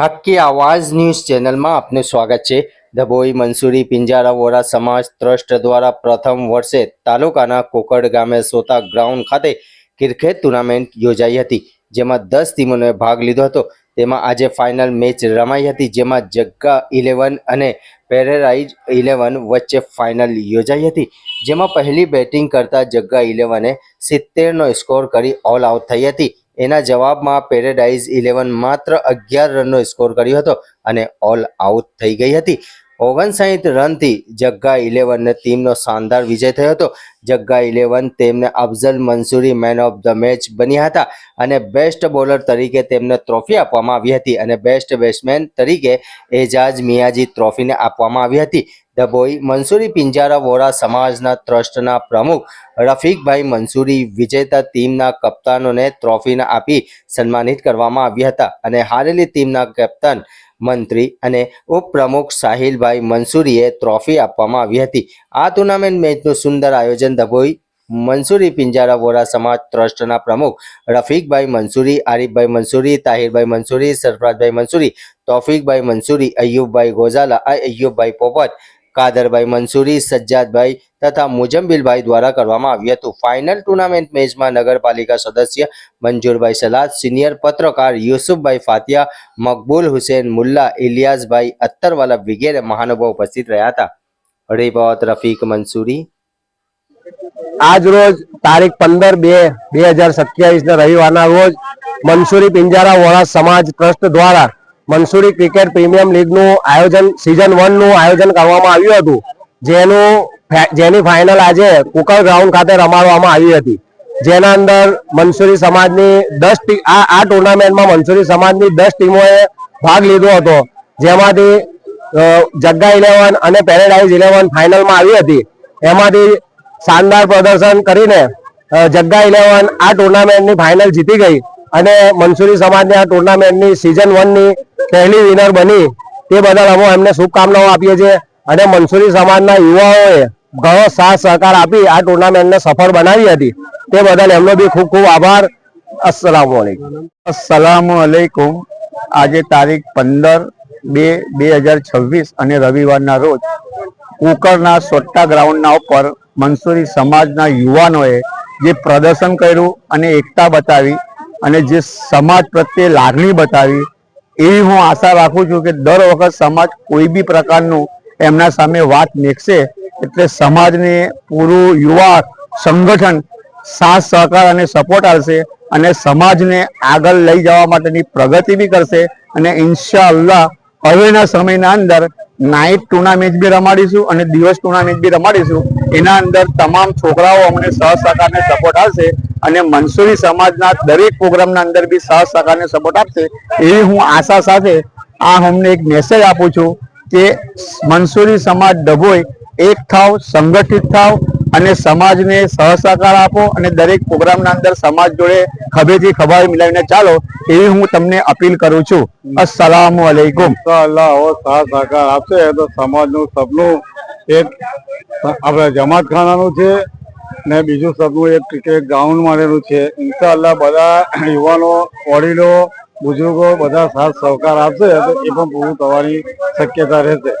હક્કી આવાઝ news ચેનલમાં આપનું સ્વાગત છે ધબોઈ મંસૂરી પિંજારા વોરા સમાજ ટ્રસ્ટ દ્વારા પ્રથમ વર્ષે તાલુકાના કોકડ ગામે સોતા ગ્રાઉન્ડ ખાતે ક્રિકેટ ટુર્નામેન્ટ યોજાઈ હતી જેમાં દસ ટીમોને ભાગ લીધો હતો તેમાં આજે ફાઇનલ મેચ રમાઈ હતી જેમાં જગ્ગા ઇલેવન અને પેરેરાઇઝ ઇલેવન વચ્ચે ફાઇનલ યોજાઈ હતી જેમાં પહેલી બેટિંગ કરતા જગ્ગા ઇલેવને સિત્તેરનો સ્કોર કરી ઓલ આઉટ થઈ હતી એના જવાબમાં પેરેડાઇઝ ઇલેવન માત્ર અગિયાર રનનો સ્કોર કર્યો હતો અને ઓલ આઉટ થઈ ગઈ હતી. ઓગણસાઠ રનથી જગ્ગા ઇલેવનને ટીમનો શાનદાર વિજય થયો હતો. જગ્ગા ઇલેવન તેમને Afzal Mansuri man of the match બન્યા હતા અને બેસ્ટ બોલર તરીકે તેમને ટ્રોફી આપવામાં આવી હતી અને બેસ્ટ બેટ્સમેન તરીકે એજાજ મિયાજી ટ્રોફીને આપવામાં આવી હતી. ડભોઈ મંસૂરી પિંજારા વોરા સમાજના ટ્રસ્ટના પ્રમુખ રફીકભાઈ મંસૂરી વિજેતા ટીમના કપ્તાનોને ટ્રોફીને આપી સન્માનિત કરવામાં આવ્યા હતા અને હારેલી ટીમના કેપ્ટન મંત્રી અને ઉપપ્રમુખ સાહિલભાઈ મંસૂરીએ ટ્રોફી આપવામાં આવી હતી. આ ટુર્નામેન્ટ મેચનું સુંદર આયોજન ડભોઈ મંસૂરી પિંજારા વોરા સમાજ ટ્રસ્ટના પ્રમુખ રફીકભાઈ મંસૂરી આરીફભાઈ મંસૂરી તાહિરભાઈ મંસૂરી સરફરાજભાઈ મંસૂરી તોફિકભાઈ મંસૂરી અયુબભાઈ ગોઝાલા અયુબભાઈ પોપટ કાદરભાઈ મંસૂરી સજ્જાદભાઈ તથા મુજમ્બિલભાઈ દ્વારા કરવામાં આવ્યું હતું. ફાઇનલ ટુર્નામેન્ટ મેચમાં નગરપાલિકા સદસ્ય મંજુરભાઈ સલાદ સિનિયર પત્રકાર યુસુફભાઈ ફાતિયા, મકબૂલ હુસેન મુલ્લા, ઇલિયાસભાઈ અત્તરવાલા વગેરે મહાનુભાવ ઉપસ્થિત રહ્યા હતા. રિપોર્ટ રફીક મંસૂરી. આજ રોજ તારીખ પંદર બે બે હજાર સત્યાવીસ ના રવિવારના રોજ મંસૂરી પિંજારા વોરા સમાજ ટ્રસ્ટ દ્વારા મંસૂરી ક્રિકેટ પ્રીમિયમ લીગનું આયોજન સિઝન વનનું આયોજન કરવામાં આવ્યું હતું. જેનું જેની ફાઇનલ આજે કુકર ગ્રાઉન્ડ ખાતે રમાડવામાં આવી હતી. જેના અંદર મનસુરી સમાજની દસ આ આ ટુર્નામેન્ટમાં મનસુરી સમાજની દસ ટીમોએ ભાગ લીધો હતો. જેમાંથી જગ્ગા ઇલેવન અને પેરેડાઇઝ ઇલેવન ફાઇનલમાં આવી હતી. એમાંથી શાનદાર પ્રદર્શન કરીને જગ્ગા ઇલેવન આ ટુર્નામેન્ટની ફાઇનલ જીતી ગઈ. અને મનસુરી સમાજને આ ટુર્નામેન્ટની સિઝન વનની પહેલી વિનર બની, તે બદલ અમે એમને શુભકામનાઓ આપીએ છીએ. અને મનસુરી સમાજના યુવાઓએ ઘણો સાથ સહકાર આપી આ ટુર્નામેન્ટને સફળ બનાવી હતી. તે બદલ એમનો બી ખૂબ ખૂબ આભાર. અસલામ વાલેકુમ અસલામુ અલૈકુમ આજે તારીખ પંદર બે બે હજાર છવ્વીસ અને રવિવારના રોજ કુકરના સોટ્ટા ગ્રાઉન્ડના ઉપર મનસુરી સમાજના યુવાનોએ જે પ્રદર્શન કર્યું અને એકતા બતાવી અને જે સમાજ પ્રત્યે લાગણી બતાવી, એવી હું આશા રાખું છું કે દર વખત સમાજ કોઈ બી પ્રકારનું એમના સામે વાત મેકશે, એટલે સમાજને પૂરું યુવા સંગઠન સાથ, સહકાર અને સપોર્ટ આપશે અને સમાજને આગળ લઈ જવા માટેની પ્રગતિ બી કરશે અને ઇન્શાઅલ્લાહ હવેના સમયના અંદર નાઇટ ટુર્નામેન્ટ બી રમાડીશું અને દિવસ ટુર્નામેન્ટ બી રમાડીશું. એના અંદર તમામ છોકરાઓ અમને સહ સહકારને સપોર્ટ આપશે અને મનસુરી સમાજના દરેક પ્રોગ્રામના અંદર બી સહ સહકારને સપોર્ટ આપશે એવી હું આશા સાથે આ અમને એક મેસેજ આપું છું કે મનસુરી સમાજ ડભોઈ એક થાવ, સંગઠિત થાવ અને સમાજને સહ સહકાર આપો અને દરેક પ્રોગ્રામના અંદર સમાજ જોડે ખભેથી ખભા મિલાવીને ચાલો એવી હું તમને અપીલ કરું છું. અસલામ અલૈકુમ સહકાર આપશે. તો સમાજનું સપનું એક, આપણે જમાતખાનાનું છે ને બીજું સપનું એક ક્રિકેટ ગ્રાઉન્ડ માટેનું છે. ઇન્શાલ્લાહ બધા યુવાનો, વડીલો, બુઝુર્ગો બધા સાથ સહકાર આપશે તો એ પણ પૂરું થવાની શક્યતા રહેશે.